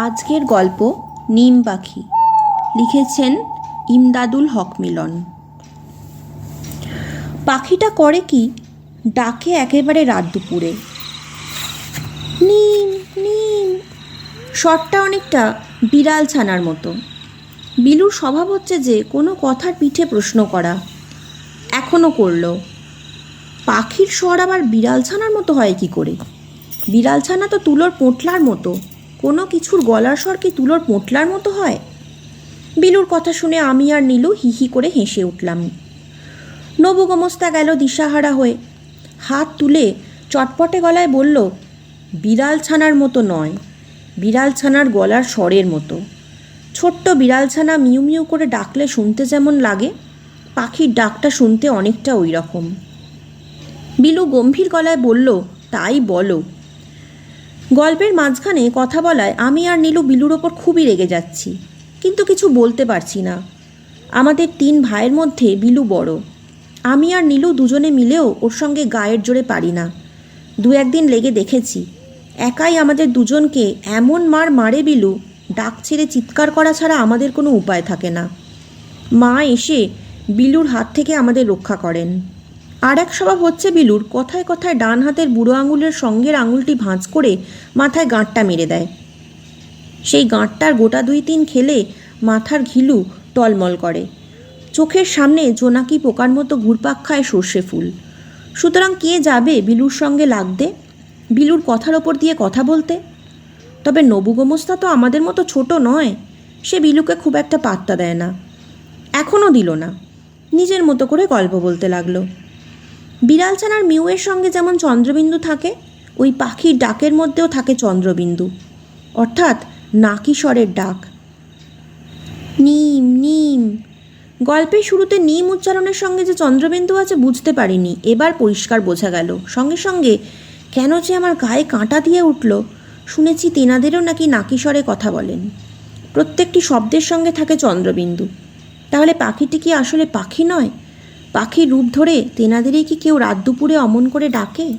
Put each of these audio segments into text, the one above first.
আজকের গল্প নিম পাখি। লিখেছেন ইমদাদুল হক মিলন। পাখিটা করে কি? ডাকে একেবারে রাত দুপুরে। নিম নিম। শটটা অনেকটা বিড়াল ছানার মতো। বিলুর স্বভাব হচ্ছে যে কোনো কথার পিঠে প্রশ্ন করা। এখনও করল। পাখির স্বর আবার বিড়াল ছানার মতো হয় কি করে? বিড়াল ছানা তো তুলোর পোঁটলার মতো। কোনো কিছুর গলার স্বর কি তুলোর পোটলার মতো হয়? বিলুর কথা শুনে আমি আর নীলু হিহি করে হেসে উঠলাম। নবু গোমস্তা গেল দিশাহারা হয়ে। হাত তুলে চটপটে গলায় বলল, বিড়াল ছানার মতো নয়, বিড়াল ছানার গলার স্বরের মতো। ছোট্ট বিড়াল ছানা মিউ মিউ করে ডাকলে শুনতে যেমন লাগে, পাখির ডাকটা শুনতে অনেকটা ওই রকম বিলু গম্ভীর গলায় বলল, তাই বলো গল্পের মাঝখানে কথা বলায় আমি আর নীলু বিলুর ওপর খুবই রেগে যাচ্ছি, কিন্তু কিছু বলতে পারছি না। আমাদের তিন ভাইয়ের মধ্যে বিলু বড়। আমি আর নীলু দুজনে মিলেও ওর সঙ্গে গায়ের জোরে পারি না। দু একদিন লেগে দেখেছি, একাই আমাদের দুজনকে এমন মার মারে বিলু, ডাক ছেড়ে চিৎকার করা ছাড়া আমাদের কোনো উপায় থাকে না। মা এসে বিলুর হাত থেকে আমাদের রক্ষা করেন। আর এক স্বভাব হচ্ছে বিলুর, কথায় কথায় ডান হাতের বুড়ো আঙুলের সঙ্গের আঙুলটি ভাঁজ করে মাথায় গাঁটটা মেরে দেয়। সেই গাঁটটার গোটা দুই তিন খেলে মাথার ঘিলু টলমল করে। চোখের সামনে জোনাকি পোকার মতো ঘুরপাক খায় সর্ষে ফুল। সুতরাং কে যাবে বিলুর সঙ্গে লাগতে? বিলুর কথার ওপর দিয়ে কথা বলতে? তবে নবু গোমস্তা তো আমাদের মতো ছোট নয়, সে বিলুকে খুব একটা পাত্তা দেয় না। এখনও দিল না। নিজের মতো করে গল্প বলতে লাগল। বিড়ালছানার মিউয়ের সঙ্গে যেমন চন্দ্রবিন্দু থাকে, ওই পাখির ডাকের মধ্যেও থাকে চন্দ্রবিন্দু। অর্থাৎ নাকিস্বরের ডাক। নিম নিম। গল্পের শুরুতে নিম উচ্চারণের সঙ্গে যে চন্দ্রবিন্দু আছে বুঝতে পারিনি, এবার পরিষ্কার বোঝা গেল। সঙ্গে সঙ্গে, কেন যে আমার গায়ে কাঁটা দিয়ে উঠল, শুনেছি তেনাদেরও নাকি নাকিস্বরে কথা বলেন। প্রত্যেকটি শব্দের সঙ্গে থাকে চন্দ্রবিন্দু। তাহলে পাখিটি কি আসলে পাখি নয়? পাখির রূপ ধরে তেনাদেরই কি কেউ রাত দুপুরে অমন করে ডাকে?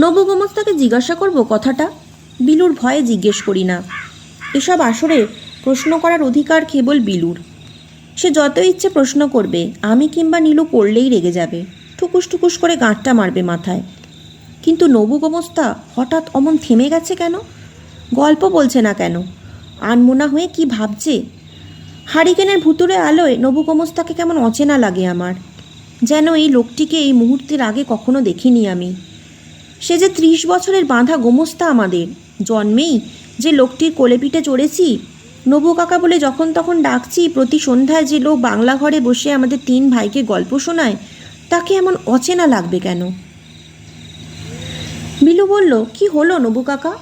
নবু গোমস্তাকে জিজ্ঞাসা করব কথাটা? বিলুর ভয়ে জিজ্ঞেস করি না। এসব আসরে প্রশ্ন করার অধিকার কেবল বিলুর। সে যত ইচ্ছে প্রশ্ন করবে, আমি কিংবা নীলু করলেই রেগে যাবে। ঠুকুস ঠুকুস করে গাঁটটা মারবে মাথায়। কিন্তু নবু গোমস্তা হঠাৎ অমন থেমে গেছে কেন? গল্প বলছে না কেন? আনমোনা হয়ে কি ভাবছে? হারিকেনের ভুতুরে আলোয় নবু গোমস্তাকে কেমন অচেনা লাগে আমার। যেন এই লোকটিকে এই মুহূর্তের আগে কখনো দেখিনি আমি। সে যে ত্রিশ বছরের বাঁধা গোমস্তা আমাদের, জন্মেই যে লোকটির কোলেপিঠে চড়েছি নবু কাকা বলে যখন তখন ডাকছি প্রতি সন্ধ্যায় যে লোক বাংলা ঘরে বসে আমাদের তিন ভাইকে গল্প শোনায়, তাকে এমন অচেনা লাগবে কেন? বিলু বলল, কি হলো নবু কাকা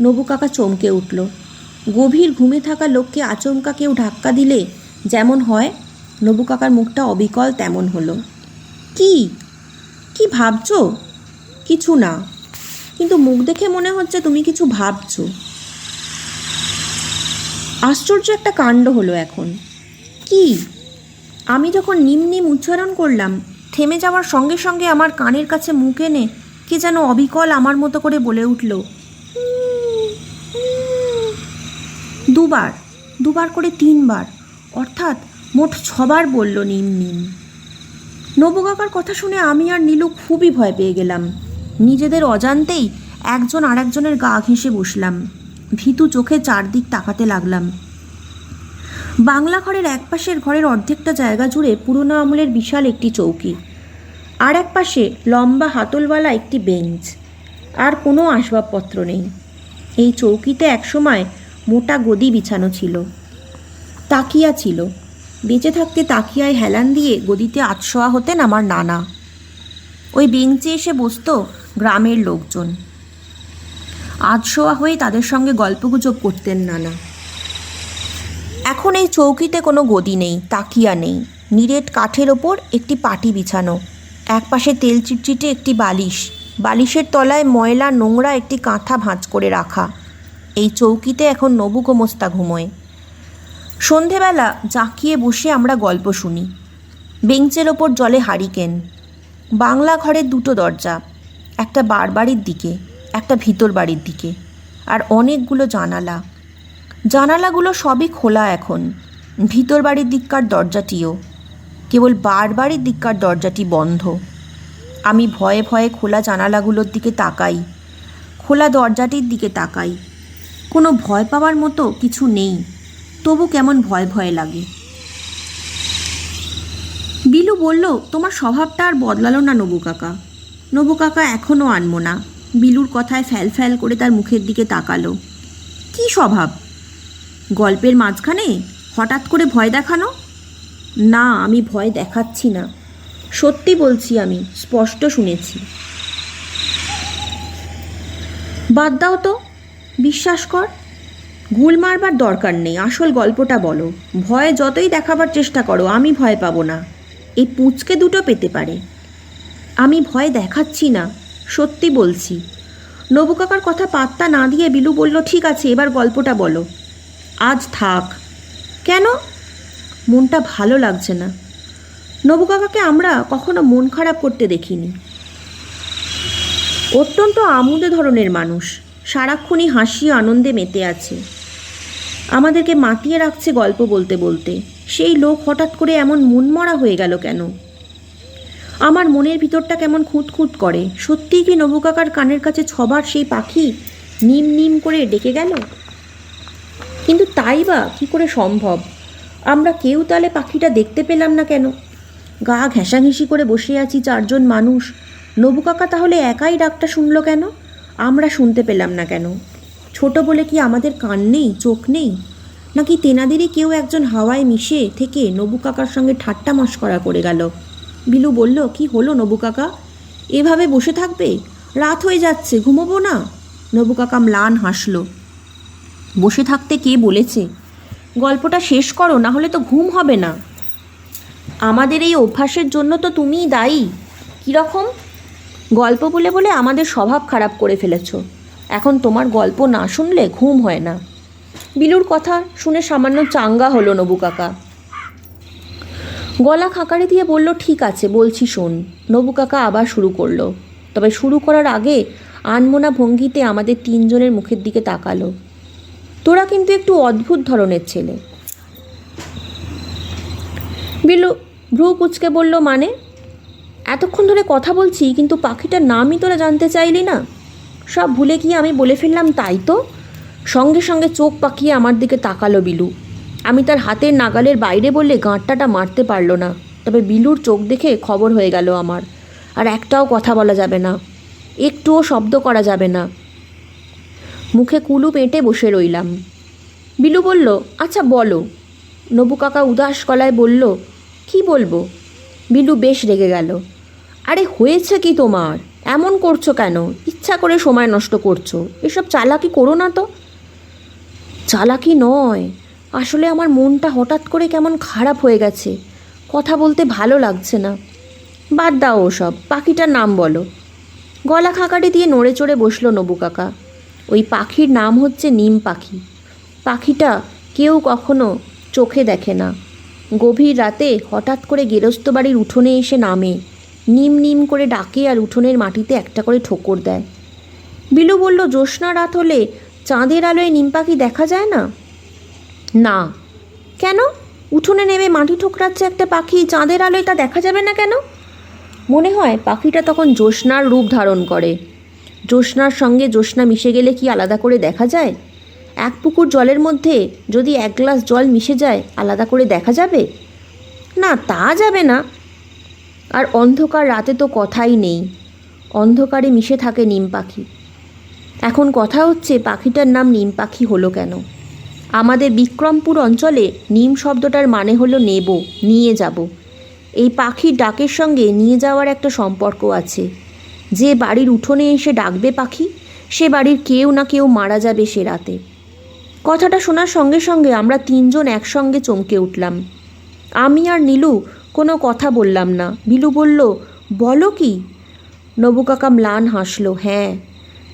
নবু কাকা চমকে উঠল গভীর ঘুমে থাকা লোককে আচমকা কেউ ধাক্কা দিলে যেমন হয়, নবু কাকার মুখটা অবিকল তেমন হলো। কি? কি ভাবছ? কিছু না। কিন্তু মুখ দেখে মনে হচ্ছে তুমি কিছু ভাবছ। আশ্চর্য একটা কাণ্ড হলো এখন। কি? আমি যখন নিম নিম উচ্চারণ করলাম, থেমে যাওয়ার সঙ্গে সঙ্গে আমার কানের কাছে মুখ এনে কে যেন অবিকল আমার মতো করে বলে উঠল। দুবার দুবার করে তিনবার, অর্থাৎ মোট ছবার বলল নিম নিম। নবু কাকার কথা শুনে আমি আর নীলু খুবই ভয় পেয়ে গেলাম। নিজেদের অজান্তেই একজন আরেকজনের গা ঘেঁষে বসলাম। ভীতু চোখে চারদিক তাকাতে লাগলাম। বাংলা ঘরের এক পাশের ঘরের অর্ধেকটা জায়গা জুড়ে পুরনো আমলের বিশাল একটি চৌকি, আর এক পাশে লম্বা হাতলওয়ালা একটি বেঞ্চ, আর কোনো আসবাবপত্র নেই। এই চৌকিতে একসময় মোটা গদি বিছানো ছিল। তাকিয়া ছিল। বেঁচে থাকতে তাকিয়ায় হেলান দিয়ে গদিতে আতশোয়া হতেন আমার নানা। ওই বেঞ্চে এসে বসতো গ্রামের লোকজন। আধশোয়া হয়ে তাদের সঙ্গে গল্পগুজব করতেন নানা। এখন এই চৌকিতে কোনো গদি নেই, তাকিয়া নেই। নিরেট কাঠের ওপর একটি পাটি বিছানো। একপাশে তেল চিটচিটে একটি বালিশ। বালিশের তলায় ময়লা, নোংরা একটি কাঁথা ভাঁজ করে রাখা। এই চৌকিতে এখন নবু গোমস্তা ঘুমোয়। সন্ধেবেলা জাঁকিয়ে বসে আমরা গল্প শুনি। বেঞ্চের ওপর জলে হারিকেন। বাংলা ঘরের দুটো দরজা, একটা বারবাড়ির দিকে, একটা ভিতর বাড়ির দিকে, আর অনেকগুলো জানালা। জানালাগুলো সবই খোলা এখন। ভিতর বাড়ির দিককার দরজাটিও। কেবল বার বাড়ির দিককার দরজাটি বন্ধ। আমি ভয়ে ভয়ে খোলা জানালাগুলোর দিকে তাকাই। খোলা দরজাটির দিকে তাকাই। কোনো ভয় পাওয়ার মতো কিছু নেই। তবু কেমন ভয় ভয় লাগে। বিলু বলল, তোমার স্বভাবটা আর বদলালো না নবু কাকা। নবু কাকা এখনও আনব না। বিলুর কথায় ফ্যাল ফ্যাল করে তার মুখের দিকে তাকালো। কি স্বভাব? গল্পের মাঝখানে হঠাৎ করে ভয় দেখানো? না, আমি ভয় দেখাচ্ছি না। সত্যি বলছি আমি, স্পষ্ট শুনেছি। বাদ দাও তো। বিশ্বাস কর ভুল মারবার দরকার নেই, আসল গল্পটা বলো। ভয় যতই দেখাবার চেষ্টা করো, আমি ভয় পাবো না। এই পুঁচকে দুটো পেতে পারে। আমি ভয় দেখাচ্ছি না, সত্যি বলছি। নবু কাকার কথা পাত্তা না দিয়ে বিলু বলল, ঠিক আছে, এবার গল্পটা বলো। আজ থাক। কেন? মনটা ভালো লাগছে না। নবু কাকাকে আমরা কখনো মন খারাপ করতে দেখিনি। অত্যন্ত আমুদে ধরনের মানুষ। সারাক্ষণই হাসি আনন্দে মেতে আছে। আমাদেরকে মাতিয়ে রাখছে গল্প বলতে বলতে। সেই লোক হঠাৎ করে এমন মনমরা হয়ে গেল কেন? আমার মনের ভিতরটা কেমন খুঁত খুঁত করে। সত্যিই কি নবুকাকার কানের কাছে ছবার সেই পাখি নিম নিম করে ডেকে গেল? কিন্তু তাই বা কি করে সম্ভব? আমরা কেউ তাহলে পাখিটা দেখতে পেলাম না কেন? গা ঘেঁষাঘেঁষি করে বসে আছি চারজন মানুষ। নবু কাকা তাহলে একাই ডাকটা শুনলো কেন? আমরা শুনতে পেলাম না কেন? ছোট বলে কি আমাদের কান নেই, চোখ নেই? নাকি তেনাদেরই কেউ একজন হাওয়ায় মিশে থেকে নবু কাকার সঙ্গে ঠাট্টা মস্করা করে গেল? বিলু বলল, কি হলো নবু কাকা? এভাবে বসে থাকবে? রাত হয়ে যাচ্ছে, ঘুমোবো না? নবু কাকা ম্লান হাসল। বসে থাকতে কে বলেছে? গল্পটা শেষ করো, না হলে তো ঘুম হবে না। আমাদের এই অভ্যাসের জন্য তো তুমিই দায়ী। কীরকম? গল্প বলে বলে আমাদের স্বভাব খারাপ করে ফেলেছ। এখন তোমার গল্প না শুনলে ঘুম হয় না। বিলুর কথা শুনে সামান্য চাঙ্গা হলো নবু কাকা। গলা খাকারি দিয়ে বলল, ঠিক আছে, বলছি শোন। নবু কাকা আবার শুরু করল। তবে শুরু করার আগে আনমোনা ভঙ্গিতে আমাদের তিনজনের মুখের দিকে তাকালো। তোরা কিন্তু একটু অদ্ভুত ধরনের ছেলে। বিলু ভ্রু কুচকে বলল মানে? এতক্ষণ ধরে কথা বলছি, কিন্তু পাখিটার নামই তোরা জানতে চাইলি না। সব ভুলে গিয়ে আমি বলে ফেললাম তাই তো। সঙ্গে সঙ্গে চোখ পাকিয়ে আমার দিকে তাকালো বিলু। আমি তার হাতের নাগালের বাইরে বললে গাঁটটাটা মারতে পারল না। তবে বিলুর চোখ দেখে খবর হয়ে গেল আমার। আর একটাও কথা বলা যাবে না। একটুও শব্দ করা যাবে না। মুখে কুলু পেটে বসে রইলাম। বিলু বলল আচ্ছা বলো। নবু কাকা উদাস গলায় বলল, কি বলব? বিলু বেশ রেগে গেল। আরে হয়েছে কি তোমার? এমন করছ কেন? ইচ্ছা করে সময় নষ্ট করছ। এসব চালাকি করো না তো। চালাকি নয়। আসলে আমার মনটা হঠাৎ করে কেমন খারাপ হয়ে গেছে। কথা বলতে ভালো লাগছে না। বাদ দাও ওসব, পাখিটার নাম বলো। গলা খাকাটি দিয়ে নড়ে চড়ে বসল নবু কাকা। ওই পাখির নাম হচ্ছে নিম পাখি। পাখিটা কেউ কখনো চোখে দেখে না। গভীর রাতে হঠাৎ করে গেরস্ত বাড়ির উঠোনে এসে নামে। নিম নিম করে ডাকে আর উঠোনের মাটিতে একটা করে ঠোকর দেয়। বিলু বলল, জ্যোৎস্না রাত হলে চাঁদের আলোয় নিম পাখি দেখা যায় না? না। কেন? উঠোনে নেমে মাটি ঠোকরাচ্ছে একটা পাখি, চাঁদের আলোয় তা দেখা যাবে না কেন? মনে হয় পাখিটা তখন জ্যোৎস্নার রূপ ধারণ করে। জ্যোৎস্নার সঙ্গে জ্যোৎস্না মিশে গেলে কি আলাদা করে দেখা যায়? এক পুকুর জলের মধ্যে যদি এক গ্লাস জল মিশে যায়, আলাদা করে দেখা যাবে? না, তা যাবে না। আর অন্ধকার রাতে তো কথাই নেই। অন্ধকারে মিশে থাকে নিম পাখি। এখন কথা হচ্ছে পাখিটার নাম নিম পাখি হলো কেন? আমাদের বিক্রমপুর অঞ্চলে নিম শব্দটার মানে হলো নেব, নিয়ে যাব। এই পাখির ডাকের সঙ্গে নিয়ে যাওয়ার একটা সম্পর্ক আছে। যে বাড়ির উঠোনে এসে ডাকবে পাখি, সে বাড়ির কেউ না কেউ মারা যাবে সে রাতে। কথাটা শোনার সঙ্গে সঙ্গে আমরা তিনজন একসঙ্গে চমকে উঠলাম। আমি আর নীলু কোনো কথা বললাম না। বিলু বলল, বলো কি? নবুকাকা ম্লান হাসলো হ্যাঁ।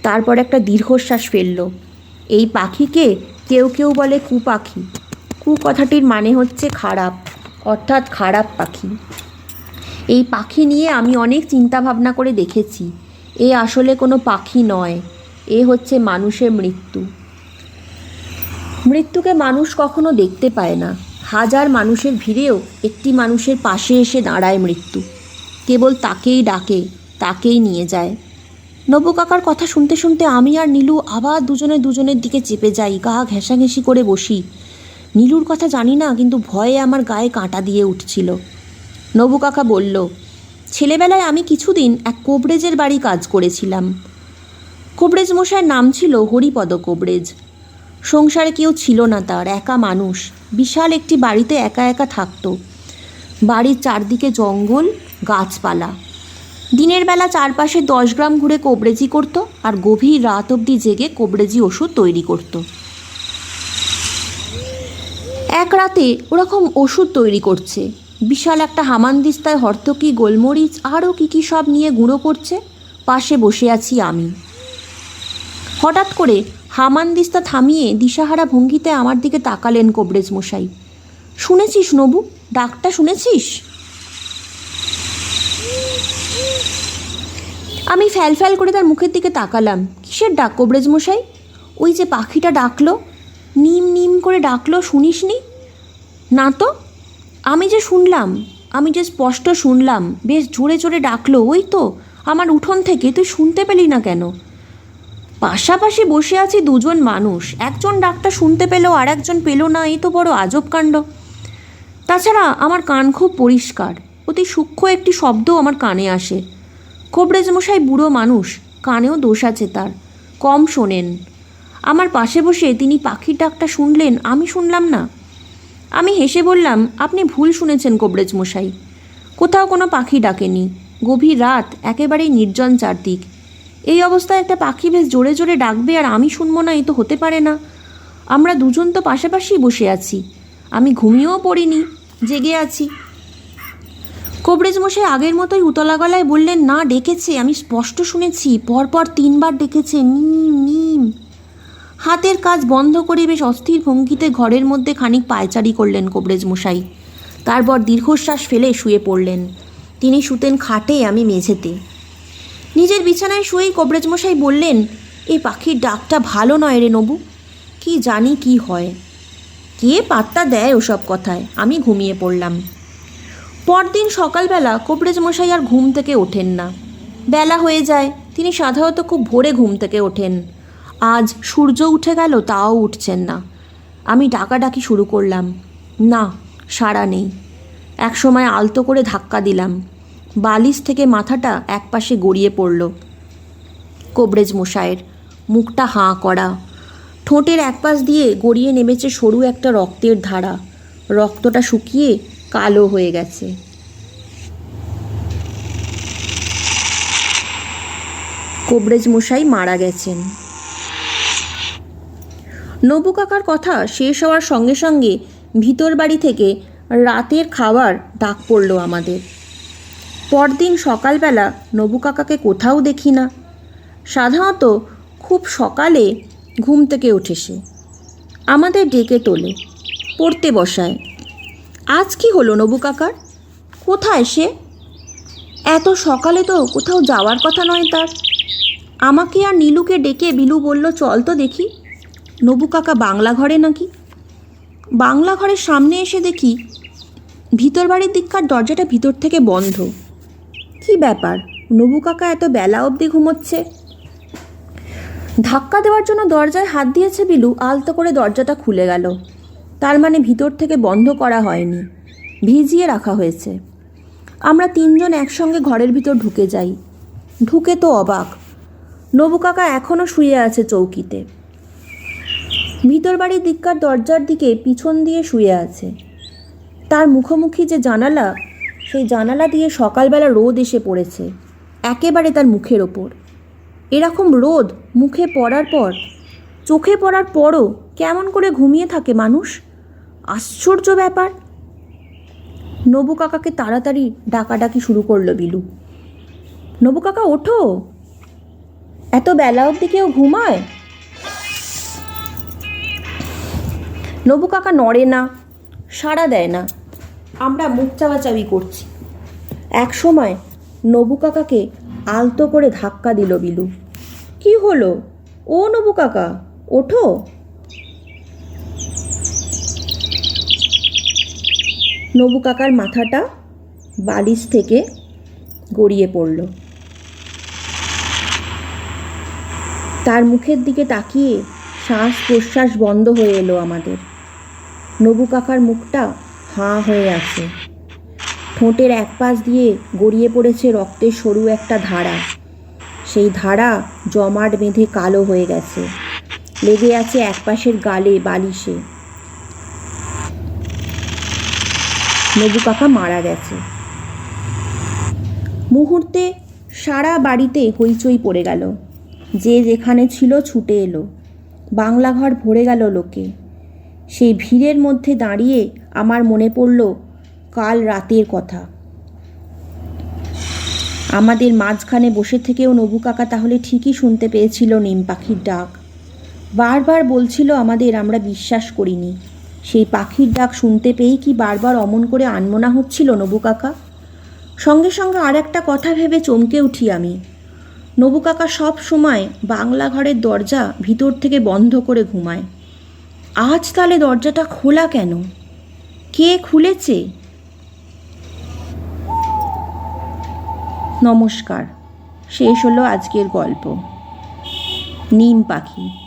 তারপর একটা দীর্ঘশ্বাস ফেলল, এই পাখিকে কেউ কেউ বলে কুপাখি। কু কথাটির মানে হচ্ছে খারাপ, অর্থাৎ খারাপ পাখি। এই পাখি নিয়ে আমি অনেক চিন্তা ভাবনা করে দেখেছি। এ আসলে কোনো পাখি নয়, এ হচ্ছে মানুষের মৃত্যু। মৃত্যুকে মানুষ কখনো দেখতে পায় না। হাজার মানুষের ভিড়েও একটি মানুষের পাশে এসে দাঁড়ায় মৃত্যু। কেবল তাকেই ডাকে, তাকেই নিয়ে যায়। নবকাকার কথা শুনতে শুনতে আমি আর নীলু আবার দুজনে দুজনের দিকে চেপে যাই, গা ঘেঁষাঘেঁষি করে বসি। নীলুর কথা জানি না, কিন্তু ভয়ে আমার গায়ে কাঁটা দিয়ে উঠছিল। নবু কাকা বলল, ছেলেবেলায় আমি কিছুদিন এক কোবরেজের বাড়ি কাজ করেছিলাম। কোবরেজ মশাইয়ের নাম ছিল হরিপদ কোবরেজ। সংসারে কেউ ছিল না তার, একা মানুষ। বিশাল একটি বাড়িতে একা একা থাকতো। বাড়ির চারদিকে জঙ্গল, গাছপালা। দিনের বেলা চারপাশে দশ গ্রাম ঘুরে কোবরেজি করতো আর গভীর রাত অবধি জেগে কোবরেজি ওষুধ তৈরি করতো। এক রাতে ওরকম ওষুধ তৈরি করছে। বিশাল একটা হামানদিস্তায় হর্তকি, গোলমরিচ, আরও কী কী সব নিয়ে গুঁড়ো করছে, পাশে বসে আছি আমি। হঠাৎ করে হামানদিস্তা থামিয়ে দিশাহারা ভঙ্গিতে আমার দিকে তাকালেন কোবরেজ মশাই। শুনেছিস নবু? ডাকটা শুনেছিস? আমি ফ্যাল ফ্যাল করে তার মুখের দিকে তাকালাম। কিসের ডাক কোবরেজ মশাই? ওই যে পাখিটা ডাকলো। নিম নিম করে ডাকলো, শুনিসনি? না তো, আমি যে শুনলাম, আমি যে স্পষ্ট শুনলাম, বেশ জোরে জোরে ডাকলো, ওই তো, আমার উঠোন থেকে, তুই শুনতে পেলি না কেন? পাশাপাশি বসে আছি দুজন মানুষ। একজন ডাকটা শুনতে পেলেও আর একজন পেল না, এই তো বড় আজব কাণ্ড। তাছাড়া আমার কান খুব পরিষ্কার। অতি সূক্ষ্ম একটি শব্দ আমার কানে আসে। মশাই বুড়ো মানুষ, কানেও দোষ আছে তার। কম শোনেন। আমার পাশে বসে তিনি পাখির ডাকটা শুনলেন, আমি শুনলাম না। আমি হেসে বললাম, আপনি ভুল শুনেছেন কোবরেজ মশাই। কোথাও কোনো পাখি ডাকেনি। গভীর রাত, একেবারেই নির্জন চারদিক। এই অবস্থায় একটা পাখি বেশ জোরে জোরে ডাকবে আর আমি শুনব না এই তো হতে পারে না। আমরা দুজন তো পাশাপাশি বসে আছি। আমি ঘুমিয়েও পড়িনি, জেগে আছি। কোবরেজ মশাই আগের মতোই উতলা গলায় বললেন, না, ডেকেছে, আমি স্পষ্ট শুনেছি। পরপর তিনবার ডেকেছে, নিম নিম। হাতের কাজ বন্ধ করে বেশ অস্থির ভঙ্গিতে ঘরের মধ্যে খানিক পায়চারি করলেন কোবরেজ মশাই তারপর দীর্ঘশ্বাস ফেলে শুয়ে পড়লেন। তিনি শুতেন খাটে, আমি মেঝেতে। নিজের বিছানায় শুয়েই কোবরেজ মশাই বললেন এই পাখির ডাকটা ভালো নয় রে নবু। কি জানি কি হয়। কে পাত্তা দেয় ওসব কথায়? আমি ঘুমিয়ে পড়লাম। পরদিন সকালবেলা কোবরেজ মশাই আর ঘুম থেকে ওঠেন না। বেলা হয়ে যায়, তিনি সাধারণত খুব ভোরে ঘুম থেকে ওঠেন। আজ সূর্য উঠে গেল, তাও উঠছেন না। আমি ডাকাডাকি শুরু করলাম। না, সাড়া নেই। এক সময় আলতো করে ধাক্কা দিলাম। বালিশ থেকে মাথাটা একপাশে গড়িয়ে পড়ল। কোবরেজ মশায়ের মুখটা হাঁ করা। ঠোঁটের একপাশ দিয়ে গড়িয়ে নেমেছে সরু একটা রক্তের ধারা। রক্তটা শুকিয়ে কালো হয়ে গেছে। কোবরেজ মশাই মারা গেছেন। নবু কাকার কথা শেষ হওয়ার সঙ্গে সঙ্গে ভিতর বাড়ি থেকে রাতের খাবার ডাক পড়ল আমাদের। পরদিন সকালবেলা নবু কাকাকে কোথাও দেখি না। সাধারণত খুব সকালে ঘুম থেকে ওঠে সে। আমাদের ডেকে তোলে, পড়তে বসায়। আজ কি হলো নবু কাকার? কোথায় সে? এত সকালে তো কোথাও যাওয়ার কথা নয় তার। আমাকে আর নীলুকে ডেকে বিলু বলল, চল তো দেখি। নবু কাকা বাংলা ঘরে নাকি? বাংলা ঘরের সামনে এসে দেখি ভিতর বাড়ির দিককার দরজাটা ভিতর থেকে বন্ধ। কি ব্যাপার? নবু কাকা এত বেলা অবধি ঘুমোচ্ছে? ধাক্কা দেওয়ার জন্য দরজায় হাত দিয়েছে বিলু, আলতো করে দরজাটা খুলে গেল। তার মানে ভিতর থেকে বন্ধ করা হয়নি। ভিজিয়ে রাখা হয়েছে। আমরা তিনজন একসঙ্গে ঘরের ভিতর ঢুকে যাই। ঢুকে তো অবাক। নবু কাকা এখনও শুয়ে আছে চৌকিতে। ভিতর বাড়ির দিককার দরজার দিকে পিছন দিয়ে শুয়ে আছে। তার মুখোমুখি যে জানালা সেই জানালা দিয়ে সকালবেলা রোদ এসে পড়েছে, একেবারে তার মুখের ওপর। এরকম রোদ মুখে পড়ার পর, চোখে পড়ার পরও কেমন করে ঘুমিয়ে থাকে মানুষ? আশ্চর্য ব্যাপার। নবু কাকাকে তাড়াতাড়ি ডাকাডাকি শুরু করল বিলু। নবু কাকা, ওঠো। এত বেলা অবধি কেউ ঘুমায়? নবু কাকা নড়ে না, সাড়া দেয় না। আমরা মুখ চাওয়াচাবি করছি। এক সময় নবু কাকাকে আলতো করে ধাক্কা দিল বিলু। কি হলো? ও নবু কাকা, ওঠো। নবু কাকার মাথাটা বালিশ থেকে গড়িয়ে পড়ল। তার মুখের দিকে তাকিয়ে শ্বাস প্রশ্বাস বন্ধ হয়ে এলো আমাদের। নবু কাকার মুখটা হাঁ হয়ে আছে। ঠোঁটের এক পাশ দিয়ে গড়িয়ে পড়েছে রক্তের সরু একটা ধারা। সেই ধারা জমাট বেঁধে কালো হয়ে গেছে। লেগে আছে একপাশের গালে বালিশে। নবু কাকা মারা গেছে। মুহূর্তে সারা বাড়িতে হইচই পড়ে গেল। যে যেখানে ছিল ছুটে এলো। বাংলা ঘর ভরে গেল লোকে। সেই ভিড়ের মধ্যে দাঁড়িয়ে আমার মনে পড়ল কাল রাতের কথা। আমাদের মাঝখানে বসে থেকেও নবু কাকা তাহলে ঠিকই শুনতে পেয়েছিল নিম পাখির ডাক। বারবার বলছিল আমাদের আমরা বিশ্বাস করিনি। সেই পাখির ডাক শুনতে পেয়েই কি বারবার অমন করে আনমনা হচ্ছিল নবু কাকা? সঙ্গে সঙ্গে আর একটা কথা ভেবে চমকে উঠি আমি। নবু কাকা সব সময় বাংলা ঘরের দরজা ভিতর থেকে বন্ধ করে ঘুমায়। আজ তাহলে দরজাটা খোলা কেন? কে খুলেছে? নমস্কার শেষ হলো আজকের গল্প। নিম পাখি।